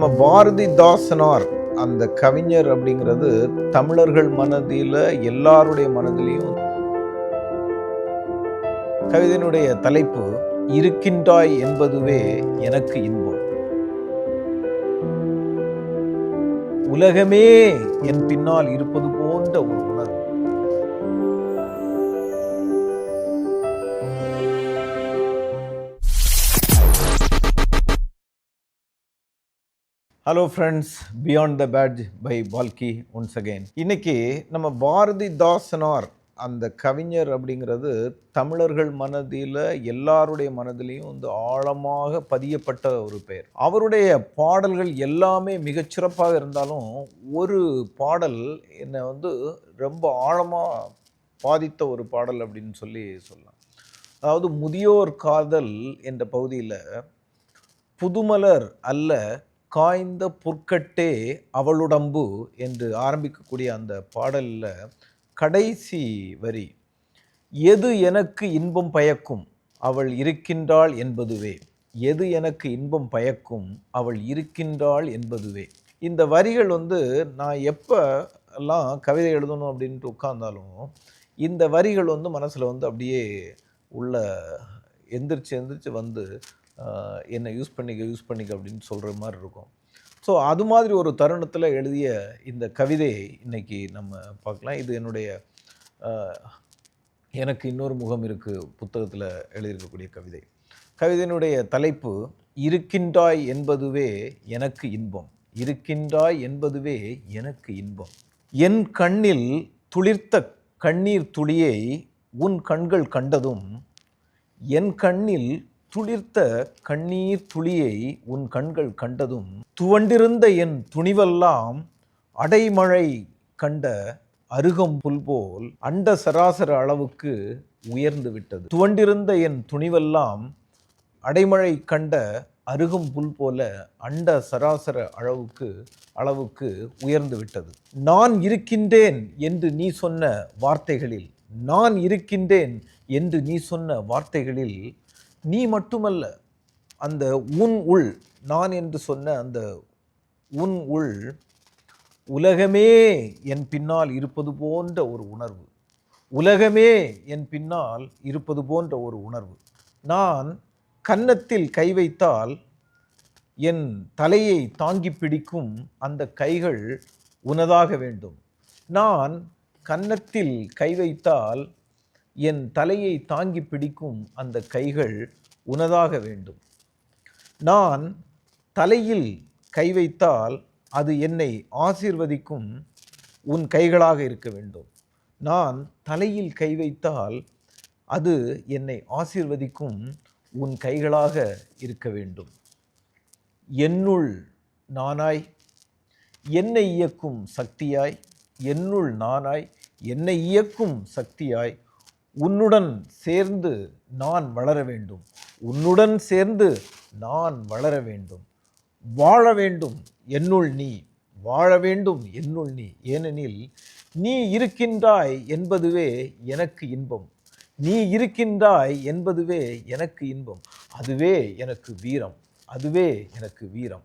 நம்ம பாரதிதாசனார் அந்த கவிஞர் அப்படிங்கிறது தமிழர்கள் மனதில எல்லாருடைய மனதிலையும் கவிதையினுடைய தலைப்பு இருக்கின்றாய் என்பதுவே எனக்கு இன்பம். உலகமே என் பின்னால் இருப்பது போன்ற ஒரு உணர்வு. Hello friends beyond the badge by Balki once again இன்னைக்கு நம்ம பாரதிதாசனார் அந்த கவிஞர் அப்படிங்கிறது தமிழர்கள் மனதில் எல்லாருடைய மனதிலையும் வந்து ஆழமாக பதியப்பட்ட ஒரு பெயர் அவருடைய பாடல்கள் எல்லாமே மிகச்சிறப்பாக இருந்தாலும் ஒரு பாடல் என்னை வந்து ரொம்ப ஆழமாக பாதித்த ஒரு பாடல் அப்படின்னு சொல்லி சொல்லலாம். அதாவது முதியோர் காதல் என்ற பகுதியில் புதுமலர் அல்ல காய்ந்த புற்கட்டே அவளுடம்பு என்று ஆரம்பிக்கக்கூடிய அந்த பாடலில் கடைசி வரி எது எனக்கு இன்பம் பயக்கும் அவள் இருக்கின்றாள் என்பதுவே. எது எனக்கு இன்பம் பயக்கும் அவள் இருக்கின்றாள் என்பதுவே. இந்த வரிகள் வந்து நான் எப்போல்லாம் கவிதை எழுதணும் அப்படின்ட்டு உட்கார்ந்தாலும் இந்த வரிகள் வந்து மனசில் வந்து அப்படியே உள்ள எந்திரிச்சு எந்திரிச்சு வந்து என்னை யூஸ் பண்ணிக்க யூஸ் பண்ணிக்க அப்படின்னு சொல்கிற மாதிரி இருக்கும். ஸோ அது மாதிரி ஒரு தருணத்தில் எழுதிய இந்த கவிதையை இன்னைக்கு நம்ம பார்க்கலாம். இது என்னுடைய எனக்கு இன்னொரு முகம் இருக்குது புத்தகத்தில் எழுதியிருக்கக்கூடிய கவிதை. கவிதையினுடைய தலைப்பு இருக்கின்றாய் என்பதுவே எனக்கு இன்பம். இருக்கின்றாய் என்பதுவே எனக்கு இன்பம். என் கண்ணில் துளிர்த்த கண்ணீர் துளியை உன் கண்கள் கண்டதும் என் கண்ணில் துளிர்த்த கண்ணீர் துளியை உன் கண்கள் கண்டதும் துவண்டிருந்த என் துணிவெல்லாம் அடைமழை கண்ட அருகம்புல் போல் அண்ட சராசர அளவுக்கு உயர்ந்து விட்டது. துவண்டிருந்த என் துணிவெல்லாம் அடைமழை கண்ட அருகம்புல் போல அண்ட சராசர அளவுக்கு அளவுக்கு உயர்ந்து விட்டது. நான் இருக்கின்றேன் என்று நீ சொன்ன வார்த்தைகளில் நான் இருக்கின்றேன் என்று நீ சொன்ன வார்த்தைகளில் நீ மட்டுமல்ல அந்த உன் உள் நான் என்று சொன்ன அந்த உன் உள் உலகமே என் பின்னால் இருப்பது போன்ற ஒரு உணர்வு. உலகமே என் பின்னால் இருப்பது போன்ற ஒரு உணர்வு. நான் கன்னத்தில் கை வைத்தால் என் தலையை தாங்கி பிடிக்கும் அந்த கைகள் உனதாக வேண்டும். நான் கன்னத்தில் கை வைத்தால் என் தலையை தாங்கி பிடிக்கும் அந்த கைகள் உனதாக வேண்டும். நான் தலையில் கை வைத்தால் அது என்னை ஆசீர்வதிக்கும் உன் கைகளாக இருக்க வேண்டும். நான் தலையில் கை வைத்தால் அது என்னை ஆசீர்வதிக்கும் உன் கைகளாக இருக்க வேண்டும். என்னுள் நானாய் என்னை இயக்கும் சக்தியாய் என்னுள் நானாய் என்னை இயக்கும் சக்தியாய் உன்னுடன் சேர்ந்து நான் வளர வேண்டும். உன்னுடன் சேர்ந்து நான் வளர வேண்டும். வாழ வேண்டும் என்னுள் நீ. வாழ வேண்டும் என்னுள் நீ. ஏனெனில் நீ இருக்கின்றாய் என்பதுவே எனக்கு இன்பம். நீ இருக்கின்றாய் என்பதுவே எனக்கு இன்பம். அதுவே எனக்கு வீரம். அதுவே எனக்கு வீரம்.